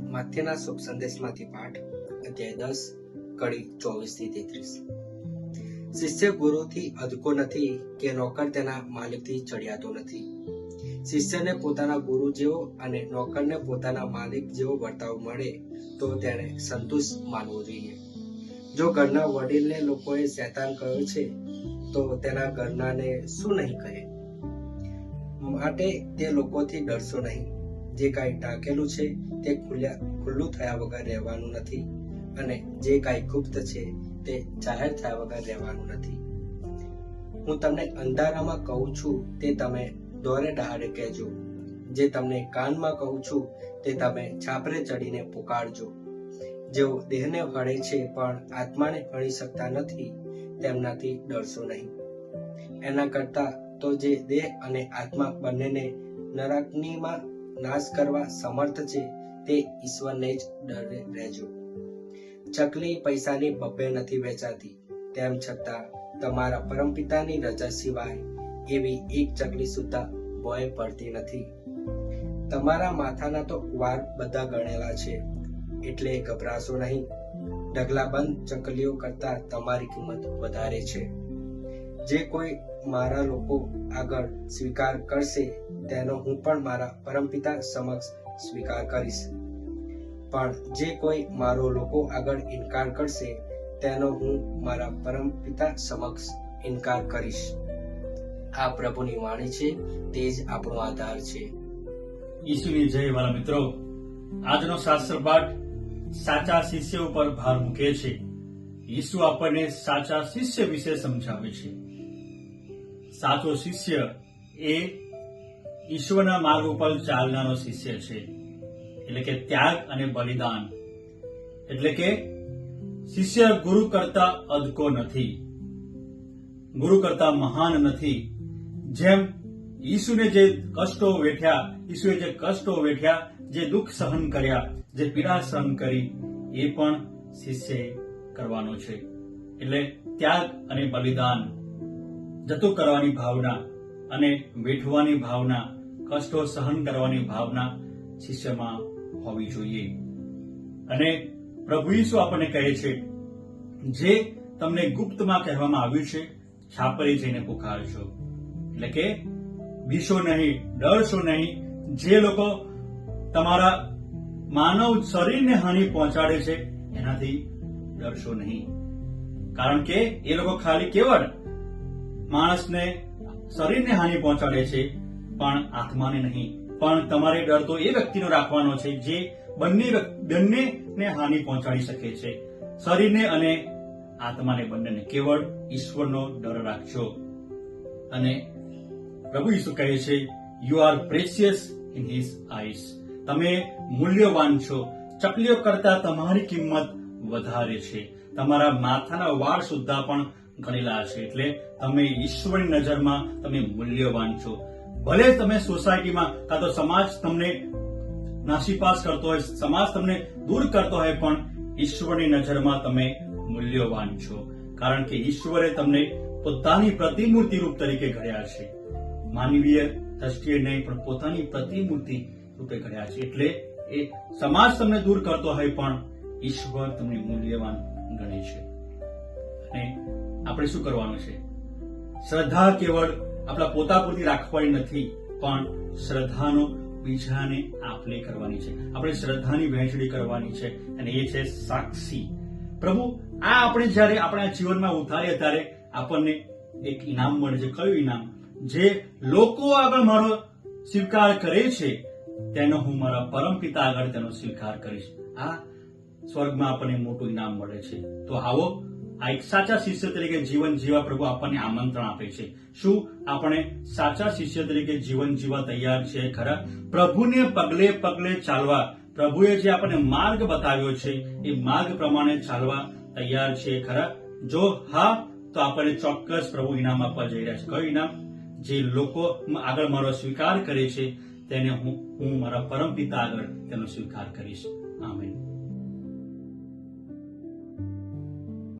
મથ્યના શુભ સંદેશમાંથી પાઠ, અધ્યાય દસ, કડી ચોવીસથી તેત્રીસ. શિષ્ય ગુરુથી અદકો નથી કે નોકર તેના માલિકથી ચડિયાતો નથી. શિષ્યને પોતાના ગુરુ જેવો અને નોકરને પોતાના માલિક જેવો વર્તાવ મળે તો તેણે સંતુષ્ટ માનવો જોઈએ. જો ઘરના વડીલને લોકોએ શૈતાન કહ્યું છે, તો તેના ઘરનાને શું નહીં કહે? માટે તે લોકોથી ડરશો નહીં. જે કાંઈ ટાંકેલું છે તે ખુલ્યા, ખુલ્લું થયા વગર રહેવાનું નથી અને જે કાંઈ ગુપ્ત છે તે જાહેર થયા વગર રહેવાનું નથી. હું તમને અંધારામાં કહું છું તે તમે દોરે ડહાડે કહેજો. જે તમને કાનમાં કહું છું તે તમે છાપરે ચડીને પુકારજો. જેઓ દેહને હળે છે પણ આત્માને હળી શકતા નથી, તેમનાથી ડરશો નહીં. એના કરતા તો જે દેહ અને આત્મા બંનેને નરકનીમાં નાશ કરવા સમર્થ છે તે ઈશ્વરને જ ડરે રહેજો. ચકલી પૈસાની બબ્બે નથી વેચાતી. તેમ છતાં તમારા પરમપિતાની રજા સિવાય એવી એક ચકલી સુદ્ધા ભોય પડતી નથી. તમારા માથાના તો વાર બધા ગણેલા છે, એટલે ગભરાશો નહીં. ઢગલાબંધ ચકલીઓ કરતા તમારી કિંમત વધારે છે. જે કોઈ મારા લોકો આગળ સ્વીકાર કરશે, તેનો હું પણ મારા પરમપિતા સમક્ષ સ્વીકાર કરીશ. પણ જે કોઈ મારો લોકો આગળ ઇનકાર કરશે, તેનો હું મારા પરમપિતા સમક્ષ ઇનકાર કરીશ. આ પ્રભુની વાણી છે, તે જ આપણો આધાર છે. ઈસુની જય વાલા મિત્રો, આજનો શાસ્ત્ર પાઠ સાચા શિષ્ય ઉપર ભાર મૂકે છે. ઈસુ આપણને સાચા શિષ્ય વિશે સમજાવે છે. સાચો શિષ્ય એ ઈશ્વરના માર્ગ ઉપર ચાલનારો શિષ્ય છે. એટલે કે ત્યાગ અને બલિદાન. એટલે કે શિષ્ય ગુરુ કરતા અદકો નથી. ગુરુ કરતા મહાન નથી. જેમ ઈસુને જે કષ્ટો વેઠ્યા, ઈસુએ જે કષ્ટો વેઠ્યા, જે દુઃખ સહન કર્યા, જે પીડા સહન કરી, એ પણ શિષ્યએ કરવાનો છે. એટલે ત્યાગ અને બલિદાન જતું કરવાની ભાવના અને વેઠવાની ભાવના, કષ્ટો સહન કરવાની ભાવના શિષ્યમાં હોવી જોઈએ. અને પ્રભુ ઈસુ આપણને કહે છે, જે તમને ગુપ્તમાં કહેવામાં આવ્યું છે, છાપરે જઈને પુકારજો. એટલે કે બીશો નહીં, ડરશો નહીં, જે લોકો તમારા માનવ શરીરને હાનિ પહોંચાડે છે, એનાથી ડરશો નહીં. કારણ કે એ લોકો ખાલી કેવળ માણસને શરીરને હાનિ પહોંચાડે છે, પણ આત્માને નહીં. પણ તમારે ડર તો એ વ્યક્તિનો રાખવાનો છે જે બંને બંનેને હાનિ પહોંચાડી શકે છે. શરીરને અને આત્માને બંનેને કેવળ ઈશ્વરનો ડર રાખજો. અને પ્રભુ ઈસુ કહે છે you are precious in his eyes તમે મૂલ્યવાન છો. ચકલીઓ કરતા તમારી કિંમત વધારે છે. તમારા માથાના વાળ સુદ્ધા પણ ગણેલા છે. એટલે તમે ઈશ્વરની નજરમાં તમે મૂલ્યવાન છો. ભલે તમે સોસાયટીમાં કાં તો સમાજ તમને નાસીપાસ કરતો હોય, સમાજ તમને દૂર કરતો હોય, પણ ઈશ્વરની નજરમાં તમે મૂલ્યવાન છો. કારણ કે ઈશ્વરે તમને પોતાની પ્રતિમૂર્તિ રૂપ તરીકે ઘડ્યા છે. માનવીય દ્રષ્ટિએ નહીં, પણ પોતાની પ્રતિમૂર્તિ રૂપે ઘડ્યા છે. એટલે એ સમાજ તમને દૂર કરતો હોય, પણ ઈશ્વર તમને મૂલ્યવાન ગણે છે. અને આપણે શું કરવાનું છે? શ્રદ્ધા કેવળ આપણા પોતા પૂરતી રાખવાની નથી, પણ શ્રદ્ધાનો બીજાને આપલે કરવાની છે. આપણે શ્રદ્ધાની વહેંચણી કરવાની છે, અને એ છે સાક્ષી. પ્રભુ, આ આપણે જ્યારે આપણા જીવનમાં ઉતારીએ ત્યારે આપણને એક ઇનામ મળે છે. કયું ઇનામ? જે લોકો આગળ મારો સ્વીકાર કરે છે, તેનો હું મારા પરમ પિતા આગળ તેનો સ્વીકાર કરીશ. આ સ્વર્ગમાં આપણને મોટું ઇનામ મળે છે. તો આવો આ એક સાચા શિષ્ય તરીકે જીવન જીવા પ્રભુ આપણને આમંત્રણ આપે છે. શું? આપણે સાચા શિષ્ય તરીકે જીવન જીવા તૈયાર છે? ખરા? પ્રભુને પગલે પગલે ચાલવા. પ્રભુએ જે આપણને માર્ગ બતાવ્યો છે, એ માર્ગ પ્રમાણે ચાલવા તૈયાર છે. ખરા? જો હા, તો આપણને ચોક્કસ પ્રભુ ઇનામ આપવા જઈ રહ્યા છે. કયું ઇનામ? જે લોકો આગળ મારો સ્વીકાર કરે છે, તેને હું હું મારા પરમ પિતા આગળ તેનો સ્વીકાર કરીશ. આમેન.